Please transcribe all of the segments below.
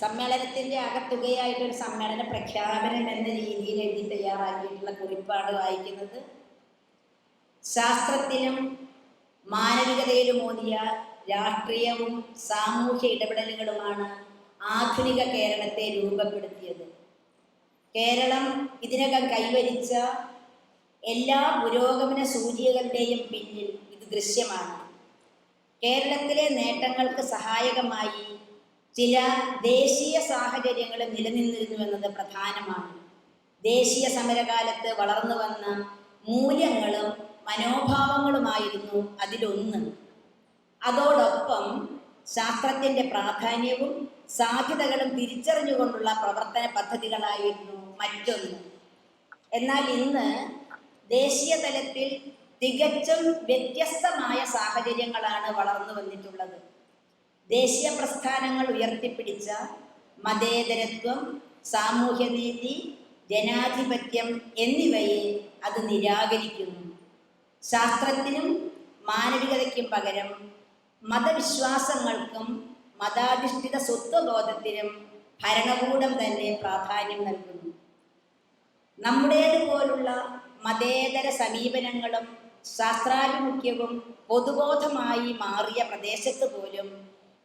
സമ്മേളനത്തിന്റെ അകത്തുകയായിട്ടൊരു സമ്മേളന പ്രഖ്യാപനം എന്ന രീതിയിൽ എഴുതി തയ്യാറാക്കിയിട്ടുള്ള കുറിപ്പാണ് വായിക്കുന്നത്. ശാസ്ത്രത്തിലും മാനവികതയിലും ഓതിയ രാഷ്ട്രീയവും സാമൂഹ്യ ഇടപെടലുകളുമാണ് ആധുനിക കേരളത്തെ രൂപപ്പെടുത്തിയത്. കേരളം ഇതിനകം കൈവരിച്ച എല്ലാ പുരോഗമന സൂചികകളുടെയും പിന്നിൽ ഇത് ദൃശ്യമാണ്. കേരളത്തിലെ നേട്ടങ്ങൾക്ക് സഹായകമായി ചില ദേശീയ സാഹചര്യങ്ങൾ നിലനിന്നിരുന്നുവെന്നത് പ്രധാനമാണ്. ദേശീയ സമരകാലത്ത് വളർന്നു വന്ന മൂല്യങ്ങളും മനോഭാവങ്ങളുമായിരുന്നു അതിലൊന്ന്. അതോടൊപ്പം ശാസ്ത്രത്തിന്റെ പ്രാധാന്യവും സാധ്യതകളും തിരിച്ചറിഞ്ഞുകൊണ്ടുള്ള പ്രവർത്തന പദ്ധതികളായിരുന്നു മറ്റൊന്ന്. എന്നാൽ ഇന്ന് ദേശീയ തലത്തിൽ തികച്ചും വ്യത്യസ്തമായ സാഹചര്യങ്ങളാണ് വളർന്നു വന്നിട്ടുള്ളത്. ദേശീയ പ്രസ്ഥാനങ്ങൾ ഉയർത്തിപ്പിടിച്ച മതേതരത്വം സാമൂഹ്യനീതി ജനാധിപത്യം എന്നിവയെ അത് നിരാകരിക്കുന്നു. ശാസ്ത്രത്തിനും മാനവികതയ്ക്കും പകരം മതവിശ്വാസങ്ങൾക്കും മതാധിഷ്ഠിത സ്വത്വബോധത്തിനും ഭരണകൂടം തന്നെ പ്രാധാന്യം നൽകുന്നു. നമ്മുടേതുപോലുള്ള മതേതര സമീപനങ്ങളും ശാസ്ത്രാഭിമുഖ്യവും പൊതുബോധമായി മാറിയ പ്രദേശത്ത് പോലും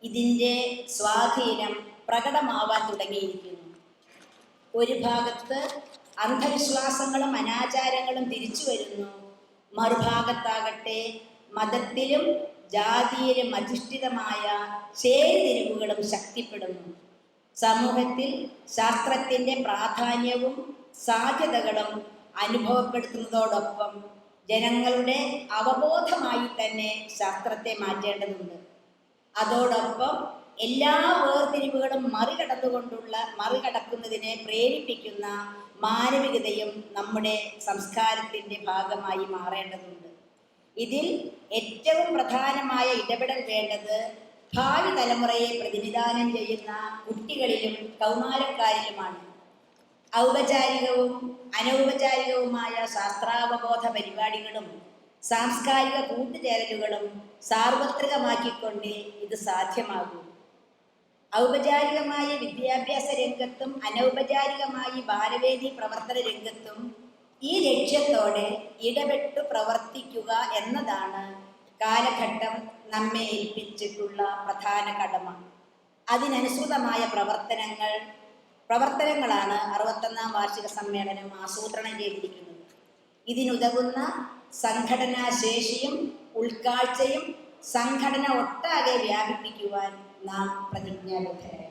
ഇതിന്റെ സ്വാധീനം പ്രകടമാവാൻ തുടങ്ങിയിരിക്കുന്നു. ഒരു ഭാഗത്ത് അന്ധവിശ്വാസങ്ങളും അനാചാരങ്ങളും തിരിച്ചു വരുന്നു. മറുഭാഗത്താകട്ടെ മതത്തിലും ജാതിയിലും അധിഷ്ഠിതമായ ചേരിതിരിവുകളും ശക്തിപ്പെടുന്നു. സമൂഹത്തിൽ ശാസ്ത്രത്തിന്റെ പ്രാധാന്യവും സാധ്യതകളും അനുഭവപ്പെടുത്തുന്നതോടൊപ്പം ജനങ്ങളുടെ അവബോധമായി തന്നെ ശാസ്ത്രത്തെ മാറ്റേണ്ടതുണ്ട്. അതോടൊപ്പം എല്ലാ വേർതിരിവുകളും മറികടന്നുകൊണ്ടുള്ള മറികടക്കുന്നതിനെ പ്രേരിപ്പിക്കുന്ന മാനവികതയും നമ്മുടെ സംസ്കാരത്തിന്റെ ഭാഗമായി മാറേണ്ടതുണ്ട്. ഇതിൽ ഏറ്റവും പ്രധാനമായ ഇടപെടൽ വേണ്ടത് ഭാവി തലമുറയെ പ്രതിനിധാനം ചെയ്യുന്ന കുട്ടികളിലും കൗമാരക്കാരിലുമാണ്. ഔപചാരികവും അനൗപചാരികവുമായ ശാസ്ത്രാവബോധ പരിപാടികളും സാംസ്കാരിക കൂട്ടുചേരലുകളും സാർവത്രികമാക്കിക്കൊണ്ട് ഇത് സാധ്യമാകൂ. ഔപചാരികമായ വിദ്യാഭ്യാസ രംഗത്തും അനൗപചാരികമായി ബാലവേദി പ്രവർത്തന രംഗത്തും ഈ ലക്ഷ്യത്തോടെ ഇടപെട്ടു പ്രവർത്തിക്കുക എന്നതാണ് കാലഘട്ടം നമ്മെ ഏൽപ്പിച്ചിട്ടുള്ള പ്രധാന കടമ. അതിനനുസൃതമായ പ്രവർത്തനങ്ങൾ പ്രവർത്തനങ്ങളാണ് അറുപത്തൊന്നാം വാർഷിക സമ്മേളനം ആസൂത്രണം ചെയ്തിരിക്കുന്നത്. ഇതിനുതകുന്ന സംഘടനാ ശേഷിയും ഉൾക്കാഴ്ചയും സംഘടന ഒട്ടാകെ വ്യാപിപ്പിക്കുവാൻ നാം പ്രതിജ്ഞാബദ്ധരാണ്